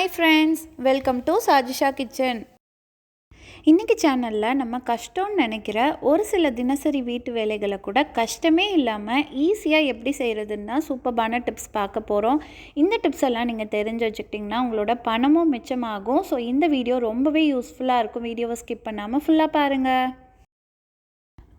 Hi friends welcome to Sajisha kitchen இன்றைக்கி சேனலில் நம்ம கஷ்டம்னு நினைக்கிற ஒரு சில தினசரி வீட்டு வேலைகளை கூட கஷ்டமே இல்லாமல் ஈஸியாக எப்படி செய்கிறதுன்னா சூப்பர்பான டிப்ஸ் பார்க்க போகிறோம் இந்த டிப்ஸ் எல்லாம் நீங்கள் தெரிஞ்சு வச்சுக்கிட்டிங்கன்னா உங்களோட பணமும் மிச்சமாகும். ஸோ இந்த வீடியோ ரொம்பவே யூஸ்ஃபுல்லாக இருக்கும். வீடியோவை ஸ்கிப் பண்ணாமல் ஃபுல்லாக பாருங்கள்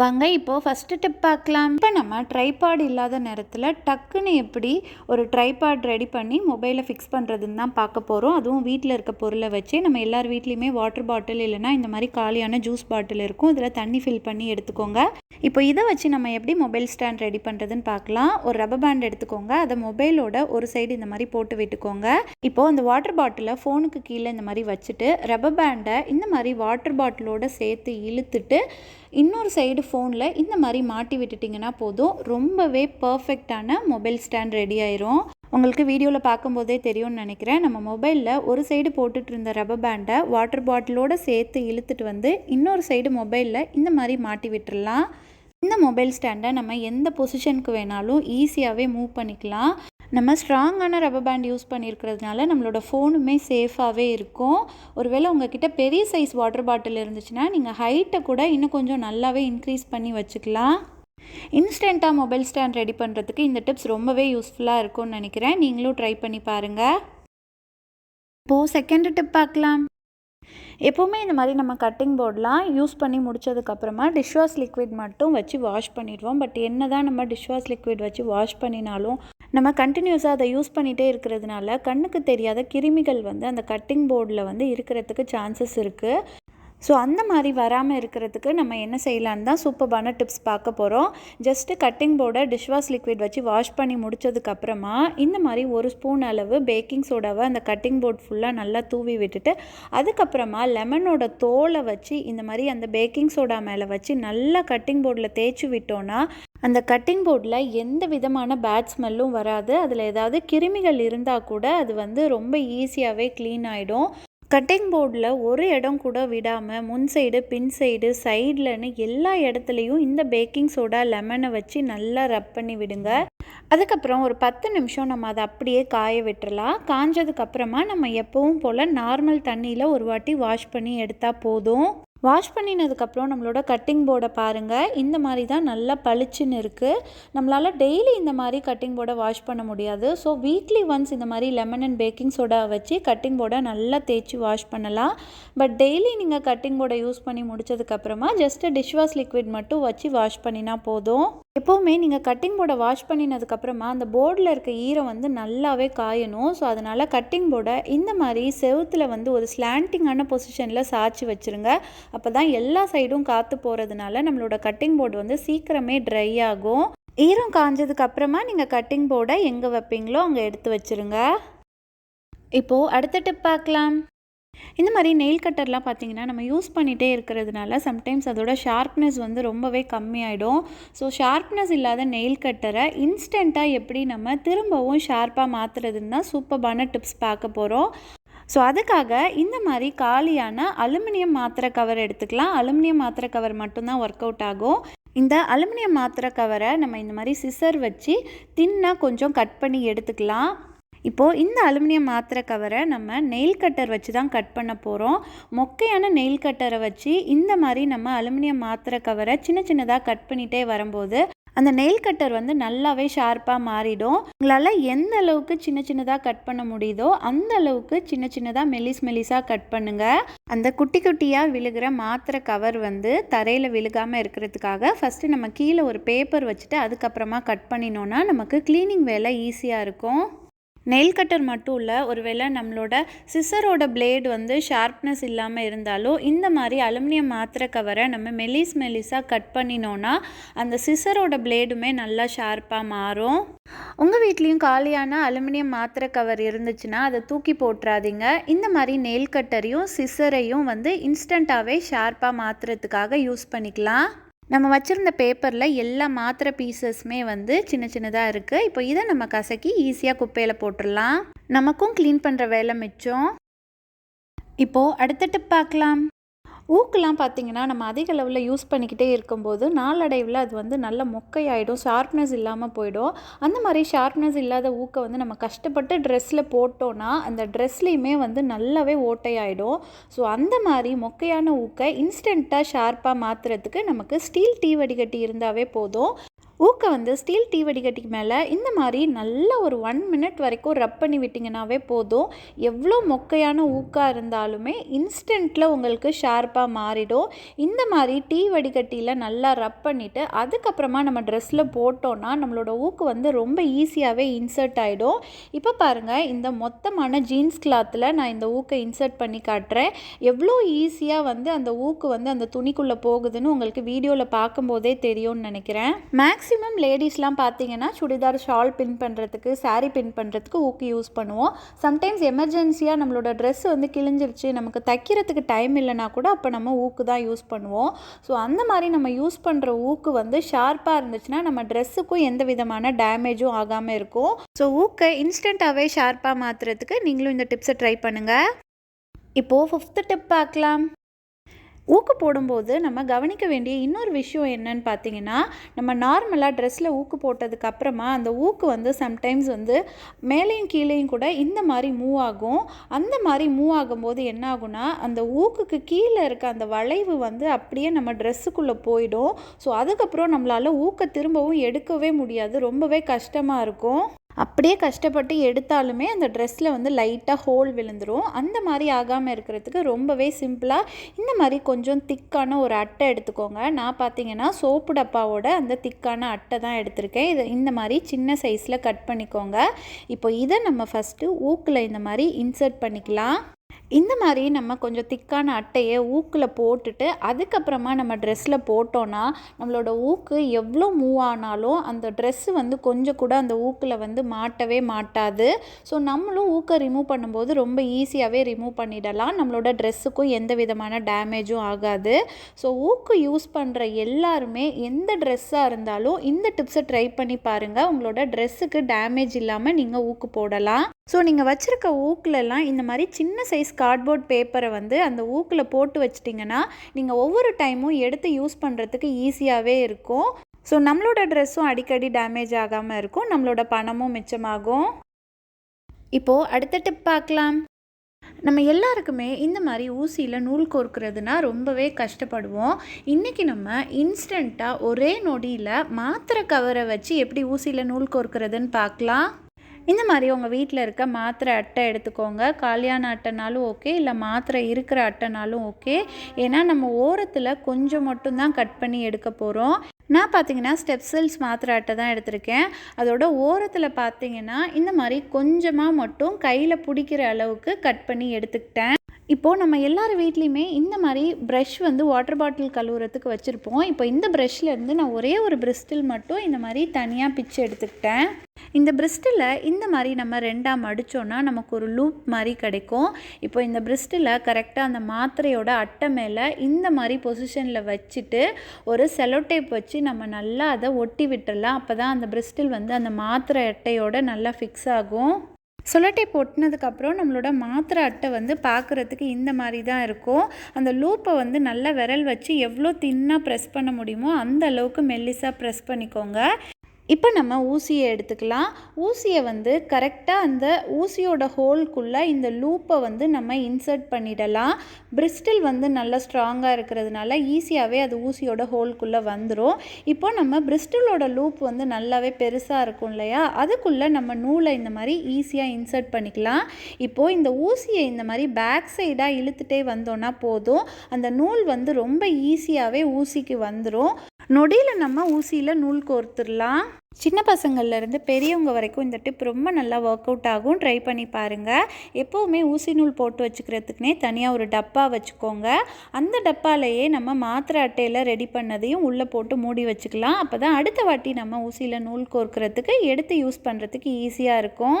வாங்க இப்போது ஃபஸ்ட்டு டிப் பார்க்கலாம். இப்போ நம்ம ட்ரைபாட் இல்லாத நேரத்தில் டக்குன்னு எப்படி ஒரு ட்ரைபாட் ரெடி பண்ணி மொபைலை ஃபிக்ஸ் பண்ணுறதுன்னு தான் பார்க்க போகிறோம் அதுவும் வீட்டில் இருக்க பொருளை வச்சு நம்ம எல்லார் வீட்லேயுமே வாட்டர் பாட்டில் இல்லைனா இந்த மாதிரி காலியான ஜூஸ் பாட்டில் இருக்கும். இதில் தண்ணி ஃபில் பண்ணி எடுத்துக்கோங்க. இப்போ இதை வச்சு நம்ம எப்படி மொபைல் ஸ்டாண்ட் ரெடி பண்ணுறதுன்னு பார்க்கலாம். ஒரு ரப்பர் பேண்ட் எடுத்துக்கோங்க. அதை மொபைலோட ஒரு சைடு இந்த மாதிரி போட்டு விட்டுக்கோங்க. இப்போது அந்த வாட்டர் பாட்டிலை ஃபோனுக்கு கீழே இந்த மாதிரி வச்சுட்டு ரப்பர் பேண்டை இந்த மாதிரி வாட்டர் பாட்டிலோட சேர்த்து இழுத்துட்டு இன்னொரு சைடு ஃபோனில் இந்த மாதிரி மாட்டி விட்டுட்டிங்கன்னா போதும். ரொம்பவே பர்ஃபெக்டான மொபைல் ஸ்டாண்ட் ரெடி ஆயிரும். உங்களுக்கு வீடியோவில் பார்க்கும்போதே தெரியும்னு நினைக்கிறேன். நம்ம மொபைலில் ஒரு சைடு போட்டுட்டு இருந்த ரப்பர் பேண்டை வாட்டர் பாட்டிலோடு சேர்த்து இழுத்துட்டு வந்து இன்னொரு சைடு மொபைலில் இந்த மாதிரி மாட்டி விட்டுடலாம் இந்த மொபைல் ஸ்டாண்டை நம்ம எந்த பொசிஷனுக்கு வேணாலும் ஈஸியாகவே மூவ் பண்ணிக்கலாம். நம்ம ஸ்ட்ராங்கான ரப்பர் பேண்ட் யூஸ் பண்ணியிருக்கிறதுனால நம்மளோட ஃபோனுமே சேஃபாகவே இருக்கும். ஒருவேளை உங்ககிட்ட பெரிய சைஸ் வாட்டர் பாட்டில் இருந்துச்சுன்னா நீங்கள் ஹைட்டை கூட இன்னும் கொஞ்சம் நல்லாவே இன்க்ரீஸ் பண்ணி வச்சுக்கலாம். இன்ஸ்டண்ட்டாக மொபைல் ஸ்டாண்ட் ரெடி பண்ணுறதுக்கு இந்த டிப்ஸ் ரொம்பவே யூஸ்ஃபுல்லாக இருக்கும்னு நினைக்கிறேன். நீங்களும் ட்ரை பண்ணி பாருங்கள் இப்போது செகண்ட் டிப் பார்க்கலாம். எப்போவுமே இந்த மாதிரி நம்ம கட்டிங் போர்டெலாம் யூஸ் பண்ணி முடிச்சதுக்கப்புறமா டிஷ்வாஷ் லிக்விட் மட்டும் வச்சு வாஷ் பண்ணிடுவோம். பட் என்ன தான் நம்ம டிஷ்வாஷ் லிக்விட் வச்சு வாஷ் பண்ணினாலும் நம்ம கண்டினியூஸாக அதை யூஸ் பண்ணிகிட்டே இருக்கிறதுனால கண்ணுக்கு தெரியாத கிருமிகள் வந்து அந்த கட்டிங் போர்டில் வந்து இருக்கிறதுக்கு சான்சஸ் இருக்குது ஸோ அந்த மாதிரி வராமல் இருக்கிறதுக்கு நம்ம என்ன செய்யலான்னு தான் சூப்பர்பான டிப்ஸ் பார்க்க போகிறோம் ஜஸ்ட்டு கட்டிங் போர்டை டிஷ்வாஷ் லிக்விட் வச்சு வாஷ் பண்ணி முடிச்சதுக்கப்புறமா இந்த மாதிரி ஒரு ஸ்பூன் அளவு பேக்கிங் சோடாவை அந்த கட்டிங் போர்ட் ஃபுல்லாக நல்லா தூவி விட்டுட்டு அதுக்கப்புறமா லெமனோட தோலை வச்சு இந்த மாதிரி அந்த பேக்கிங் சோடா மேலே வச்சு நல்லா கட்டிங் போர்டில் தேய்ச்சி விட்டோன்னா அந்த கட்டிங் போர்டில் எந்த விதமான பேட் ஸ்மெல்லும் வராது. அதில் ஏதாவது கிருமிகள் இருந்தால் கூட அது வந்து ரொம்ப ஈஸியாகவே க்ளீன் ஆகிடும் கட்டிங் போர்டில் ஒரு இடம் கூட விடாமல் முன் சைடு பின் சைடு சைட்லன்னு எல்லா இடத்துலையும் இந்த பேக்கிங் சோடா லெமனை வச்சு நல்லா ரப் பண்ணி விடுங்க. அதுக்கப்புறம் ஒரு பத்து நிமிஷம் நம்ம அதை அப்படியே காய விட்டுறலாம். காஞ்சதுக்கப்புறமா நம்ம எப்பவும் போல் நார்மல் தண்ணியில் ஒரு வாட்டி வாஷ் பண்ணி எடுத்தால் போதும். வாஷ் பண்ணினதுக்கப்புறம் நம்மளோட கட்டிங் போர்டை பாருங்கள் இந்த மாதிரி தான் நல்லா பளிச்சுன்னு இருக்குது நம்மளால் டெய்லி இந்த மாதிரி கட்டிங் போர்டை வாஷ் பண்ண முடியாது. ஸோ வீக்லி ஒன்ஸ் இந்த மாதிரி லெமன் அண்ட் பேக்கிங் சோடா வச்சு கட்டிங் போர்டை நல்லா தேய்ச்சி வாஷ் பண்ணலாம். பட் டெய்லி நீங்கள் கட்டிங் போர்டை யூஸ் பண்ணி முடிச்சதுக்கப்புறமா ஜஸ்ட்டு டிஷ்வாஷ் லிக்விட் மட்டும் வச்சு வாஷ் பண்ணினா போதும். எப்போவுமே நீங்கள் கட்டிங் போர்டை வாஷ் பண்ணினதுக்கப்புறமா அந்த போர்டில் இருக்க ஈரம் வந்து நல்லாவே காயணும். ஸோ அதனால் கட்டிங் போர்டை இந்த மாதிரி செவுத்தில் வந்து ஒரு ஸ்லாண்டிங்கான பொசிஷனில் சாய்ச்சி வச்சுருங்க. அப்போ தான் எல்லா சைடும் காற்று போகிறதுனால நம்மளோட கட்டிங் போர்டு வந்து சீக்கிரமே ட்ரை ஆகும். ஈரம் காஞ்சதுக்கு அப்புறமா நீங்கள் கட்டிங் போர்டை எங்கே வைப்பீங்களோ அங்கே எடுத்து வச்சுருங்க. இப்போது அடுத்த டிப் பார்க்கலாம். இந்த மாதிரி நெயில் கட்டர்லாம் பார்த்தீங்கன்னா நம்ம யூஸ் பண்ணிகிட்டே இருக்கிறதுனால சம்டைம்ஸ் அதோட ஷார்ப்னஸ் வந்து ரொம்பவே கம்மியாயிடும். ஸோ ஷார்ப்னஸ் இல்லாத நெயில் கட்டரை இன்ஸ்டண்ட்டாக எப்படி நம்ம திரும்பவும் ஷார்ப்பாக மாற்றுறதுன்னு தான் சூப்பர்பான டிப்ஸ் பார்க்க போகிறோம் ஸோ அதுக்காக இந்த மாதிரி காலியான அலுமினியம் மாத்திரை கவர் எடுத்துக்கலாம். அலுமினியம் மாத்திரை கவர் மட்டும்தான் ஒர்க் அவுட் ஆகும். இந்த அலுமினியம் மாத்திரை கவரை நம்ம இந்த மாதிரி சிசர் வச்சு தின்னாக கொஞ்சம் கட் பண்ணி எடுத்துக்கலாம். இப்போது இந்த அலுமினியம் மாத்திரை கவரை நம்ம நெயில் கட்டர் வச்சு தான் கட் பண்ண போகிறோம் மொக்கையான நெயில் கட்டரை வச்சு இந்த மாதிரி நம்ம அலுமினியம் மாத்திரை கவரை சின்ன சின்னதாக கட் பண்ணிகிட்டே வரும்போது அந்த நெயில் கட்டர் வந்து நல்லாவே ஷார்ப்பாக மாறிடும். உங்களால் எந்த அளவுக்கு சின்ன சின்னதாக கட் பண்ண முடியுதோ அந்த அளவுக்கு சின்ன சின்னதாக மெலிஸ் மெலிஸாக கட் பண்ணுங்கள் அந்த குட்டி குட்டியாக விழுகிற மாத்திரை கவர் வந்து தரையில் விழுகாமல் இருக்கிறதுக்காக ஃபஸ்ட்டு நம்ம கீழே ஒரு பேப்பர் வச்சுட்டு அதுக்கப்புறமா கட் பண்ணினோன்னா நமக்கு க்ளீனிங் வேலை ஈஸியாக இருக்கும். நெயில் கட்டர் மட்டும் இல்லை ஒருவேளை நம்மளோட சிசரோட பிளேடு வந்து ஷார்ப்னஸ் இல்லாமல் இருந்தாலும் இந்த மாதிரி அலுமினியம் மாத்திரை கவரை நம்ம மெலிஸ் மெலிஸாக கட் பண்ணினோன்னா அந்த சிசரோட பிளேடுமே நல்லா ஷார்ப்பாக மாறும். உங்கள் வீட்லேயும் காலியான அலுமினியம் மாத்திரை கவர் இருந்துச்சுன்னா அதை தூக்கி போட்டுறாதீங்க. இந்த மாதிரி நெயில் கட்டரையும் சிசரையும் வந்து இன்ஸ்டண்ட்டாகவே ஷார்ப்பாக மாற்றுறதுக்காக யூஸ் பண்ணிக்கலாம். நம்ம வச்சுருந்த பேப்பரில் எல்லா மாத்திரை பீசஸுமே வந்து சின்ன சின்னதாக இருக்குது இப்போ இதை நம்ம கசக்கி ஈஸியாக குப்பையில் போட்டுடலாம். நமக்கும் க்ளீன் பண்ணுற வேலை மிச்சம். இப்போது அடுத்த டிப் பார்க்கலாம். ஊக்கெலாம் பார்த்திங்கன்னா நம்ம அதிக அளவில் யூஸ் பண்ணிக்கிட்டே இருக்கும்போது நாளடைவில் அது வந்து நல்ல மொக்கையாயிடும் ஷார்ப்னஸ் இல்லாமல் போயிடும். அந்த மாதிரி ஷார்ப்னஸ் இல்லாத ஊக்கை வந்து நம்ம கஷ்டப்பட்டு ட்ரெஸ்ஸில் போட்டோன்னா அந்த ட்ரெஸ்லேயுமே வந்து நல்லாவே ஓட்டையாயிடும். ஸோ அந்த மாதிரி மொக்கையான ஊக்கை இன்ஸ்டண்ட்டாக ஷார்ப்பாக மாற்றுறதுக்கு நமக்கு ஸ்டீல் டீ வடிகட்டி இருந்தாவே போதும். ஊக்க வந்து ஸ்டீல் டீ வடிகட்டிக்கு மேலே இந்த மாதிரி நல்ல ஒரு ஒன் மினிட் வரைக்கும் ரப் பண்ணி விட்டிங்கனாவே போதும். எவ்வளோ மொக்கையான ஊக்காக இருந்தாலுமே இன்ஸ்டண்ட்டில் உங்களுக்கு ஷார்ப்பாக மாறிடும். இந்த மாதிரி டீ வடிகட்டியில் நல்லா ரப் பண்ணிவிட்டு அதுக்கப்புறமா நம்ம ட்ரெஸ்ஸில் போட்டோன்னா நம்மளோட ஊக்கு வந்து ரொம்ப ஈஸியாகவே இன்சர்ட் ஆகிடும் இப்போ பாருங்கள் இந்த மொத்தமான ஜீன்ஸ் கிளாத்தில் நான் இந்த ஊக்கை இன்சர்ட் பண்ணி காட்டுறேன். எவ்வளோ ஈஸியாக வந்து அந்த ஊக்கு வந்து அந்த துணிக்குள்ளே போகுதுன்னு உங்களுக்கு வீடியோவில் பார்க்கும்போதே தெரியும்னு நினைக்கிறேன். மேக்ஸ் மேக்ஸிமம் லேடிஸ்லாம் பார்த்தீங்கன்னா சுடிதார் ஷால் பின் பண்ணுறதுக்கு சாரீ பின் பண்ணுறதுக்கு ஊக்கு யூஸ் பண்ணுவோம். சம்டைம்ஸ் எமர்ஜென்சியாக நம்மளோட ட்ரெஸ் வந்து கிழிஞ்சிருச்சு நமக்கு தைக்கிறதுக்கு டைம் இல்லைனா கூட அப்போ நம்ம ஊக்கு தான் யூஸ் பண்ணுவோம். ஸோ அந்த மாதிரி நம்ம யூஸ் பண்ணுற ஊக்கு வந்து ஷார்ப்பாக இருந்துச்சுன்னா நம்ம ட்ரெஸ்ஸுக்கும் எந்த விதமான டேமேஜும் ஆகாமல் இருக்கும். ஸோ ஊக்கை இன்ஸ்டண்ட்டாகவே ஷார்ப்பாக மாற்றுறதுக்கு நீங்களும் இந்த டிப்ஸை ட்ரை பண்ணுங்கள் இப்போது ஃபிஃப்த்து டிப் பார்க்கலாம். ஊக்கு போடும்போது நம்ம கவனிக்க வேண்டிய இன்னொரு விஷயம் என்னன்னு பார்த்தீங்கன்னா நம்ம நார்மலாக ட்ரெஸ்ஸில் ஊக்கு போட்டதுக்கப்புறமா அந்த ஊக்கு வந்து சம்டைம்ஸ் வந்து மேலேயும் கீழேயும் கூட இந்த மாதிரி மூவ் ஆகும். அந்த மாதிரி மூவ் ஆகும்போது என்ன ஆகும்னா அந்த ஊக்குக்கு கீழே இருக்க அந்த வளைவு வந்து அப்படியே நம்ம ட்ரெஸ்ஸுக்குள்ளே போயிடும். ஸோ அதுக்கப்புறம் நம்மளால் ஊக்க திரும்பவும் எடுக்கவே முடியாது. ரொம்பவே கஷ்டமாக இருக்கும். அப்படியே கஷ்டப்பட்டு எடுத்தாலுமே அந்த ட்ரெஸ்ஸில் வந்து லைட்டாக ஹோல் விழுந்துடும் அந்த மாதிரி ஆகாமல் இருக்கிறதுக்கு ரொம்பவே சிம்பிளாக இந்த மாதிரி கொஞ்சம் திக்கான ஒரு அட்டை எடுத்துக்கோங்க. நான் பார்த்தீங்கன்னா சோப்பு டப்பாவோட அந்த திக்கான அட்டை தான் எடுத்திருக்கேன். இது இந்த மாதிரி சின்ன சைஸில் கட் பண்ணிக்கோங்க. இப்போ இதை நம்ம ஃபஸ்ட்டு ஊக்கில் இந்த மாதிரி இன்சர்ட் பண்ணிக்கலாம். இந்த மாதிரி நம்ம கொஞ்சம் திக்கான அட்டையை ஊக்கில் போட்டுட்டு அதுக்கப்புறமா நம்ம ட்ரெஸ்ஸில் போட்டோன்னா நம்மளோட ஊக்கு எவ்வளோ மூவ் ஆனாலும் அந்த ட்ரெஸ்ஸு வந்து கொஞ்சம் கூட அந்த ஊக்கில் வந்து மாட்டவே மாட்டாது. ஸோ நம்மளும் ஊக்கை ரிமூவ் பண்ணும்போது ரொம்ப ஈஸியாகவே ரிமூவ் பண்ணிடலாம். நம்மளோட ட்ரெஸ்ஸுக்கும் எந்த விதமான டேமேஜும் ஆகாது. ஸோ ஊக்கு யூஸ் பண்ணுற எல்லாருமே எந்த ட்ரெஸ்ஸாக இருந்தாலும் இந்த டிப்ஸை ட்ரை பண்ணி பாருங்கள் உங்களோட ட்ரெஸ்ஸுக்கு டேமேஜ் இல்லாமல் நீங்கள் ஊக்கு போடலாம். ஸோ நீங்கள் வச்சுருக்க ஊக்கிலலாம் இந்த மாதிரி சின்ன சைஸ் கார்ட்போர்ட் பேப்பரை வந்து அந்த ஊக்கில் போட்டு வச்சிட்டிங்கன்னா நீங்கள் ஒவ்வொரு டைமும் எடுத்து யூஸ் பண்ணுறதுக்கு ஈஸியாகவே இருக்கும். ஸோ நம்மளோட ட்ரெஸ்ஸும் அடிக்கடி டேமேஜ் ஆகாமல் இருக்கும். நம்மளோட பணமும் மிச்சமாகும். இப்போது அடுத்த டிப் பார்க்கலாம். நம்ம எல்லாருக்குமே இந்த மாதிரி ஊசியில் நூல் கோர்க்கிறதுனா ரொம்பவே கஷ்டப்படுவோம். இன்றைக்கி நம்ம இன்ஸ்டண்ட்டாக ஒரே நொடியில் மாத்திரை கவரை வச்சு எப்படி ஊசியில் நூல் கோர்க்கிறதுன்னு பார்க்கலாம். இந்த மாதிரி உங்கள் வீட்டில் இருக்க மாத்திரை அட்டை எடுத்துக்கோங்க. கல்யாண அட்டைனாலும் ஓகே இல்லை மாத்திரை இருக்கிற அட்டைனாலும் ஓகே. ஏன்னா நம்ம ஓரத்தில் கொஞ்சம் மட்டும்தான் கட் பண்ணி எடுக்க போகிறோம் நான் பார்த்தீங்கன்னா ஸ்டெப்செல்ஸ் மாத்திரை அட்டை தான் எடுத்திருக்கேன். அதோட ஓரத்தில் பார்த்தீங்கன்னா இந்த மாதிரி கொஞ்சமாக மட்டும் கையில் பிடிக்கிற அளவுக்கு கட் பண்ணி எடுத்துக்கிட்டேன். இப்போது நம்ம எல்லார் வீட்லேயுமே இந்த மாதிரி ப்ரஷ் வந்து வாட்டர் பாட்டில் கழுவுறதுக்கு வச்சுருப்போம். இப்போ இந்த ப்ரஷ்லேருந்து நான் ஒரே ஒரு பிரிஸ்டில் மட்டும் இந்த மாதிரி தனியாக பிச்சு எடுத்துக்கிட்டேன். இந்த பிரிஸ்டில் இந்த மாதிரி நம்ம ரெண்டாக மடித்தோன்னா நமக்கு ஒரு லூப் மாதிரி கிடைக்கும். இப்போ இந்த பிரிஸ்டில் கரெக்டாக அந்த மாத்திரையோட அட்டை மேலே இந்த மாதிரி பொசிஷனில் வச்சுட்டு ஒரு செலோடேப் வச்சு நம்ம நல்லா அதை ஒட்டி விட்டுடலாம். அப்போ தான் அந்த பிரிஸ்டில் வந்து அந்த மாத்திரை அட்டையோட நல்லா ஃபிக்ஸ் ஆகும். சுலட்டை பொட்டினதுக்கப்புறம் நம்மளோட மாத்திரை அட்டை வந்து பார்க்குறதுக்கு இந்த மாதிரி தான் இருக்கும். அந்த லூப்பை வந்து நல்லா விரல் வச்சு எவ்வளோ தின்னாக ப்ரெஸ் பண்ண முடியுமோ அந்த அளவுக்கு மெல்லிஸாக ப்ரெஸ் பண்ணிக்கோங்க. இப்போ நம்ம ஊசியை எடுத்துக்கலாம். ஊசியை வந்து கரெக்டாக அந்த ஊசியோட ஹோல்குள்ளே இந்த லூப்பை வந்து நம்ம இன்சர்ட் பண்ணிடலாம். பிரிஸ்டில் வந்து நல்லா ஸ்ட்ராங்காக இருக்கிறதுனால ஈஸியாகவே அது ஊசியோட ஹோல்குள்ளே வந்துடும் இப்போ நம்ம பிரிஸ்டிலோட லூப் வந்து நல்லாவே பெருசாக இருக்கும் இல்லையா? அதுக்குள்ளே நம்ம நூலை இந்த மாதிரி ஈஸியாக இன்சர்ட் பண்ணிக்கலாம். இப்போது இந்த ஊசியை இந்த மாதிரி பேக் சைடாக இழுத்துட்டே வந்தோன்னா போதும். அந்த நூல் வந்து ரொம்ப ஈஸியாகவே ஊசிக்கு வந்துடும் நொடியில் நம்ம ஊசியில் நூல் கோர்த்துடலாம். சின்ன பசங்கள்லேருந்து பெரியவங்க வரைக்கும் இந்த டிப் ரொம்ப நல்லா ஒர்க் அவுட் ஆகும். ட்ரை பண்ணி பாருங்கள் எப்போவுமே ஊசி நூல் போட்டு வச்சுக்கிறதுக்குனே தனியாக ஒரு டப்பா வச்சுக்கோங்க. அந்த டப்பாலேயே நம்ம மாத்திரை அட்டையில் ரெடி பண்ணதையும் உள்ளே போட்டு மூடி வச்சுக்கலாம். அப்போ தான் அடுத்த வாட்டி நம்ம ஊசியில் நூல் கோர்க்கிறதுக்கு எடுத்து யூஸ் பண்ணுறதுக்கு ஈஸியாக இருக்கும்.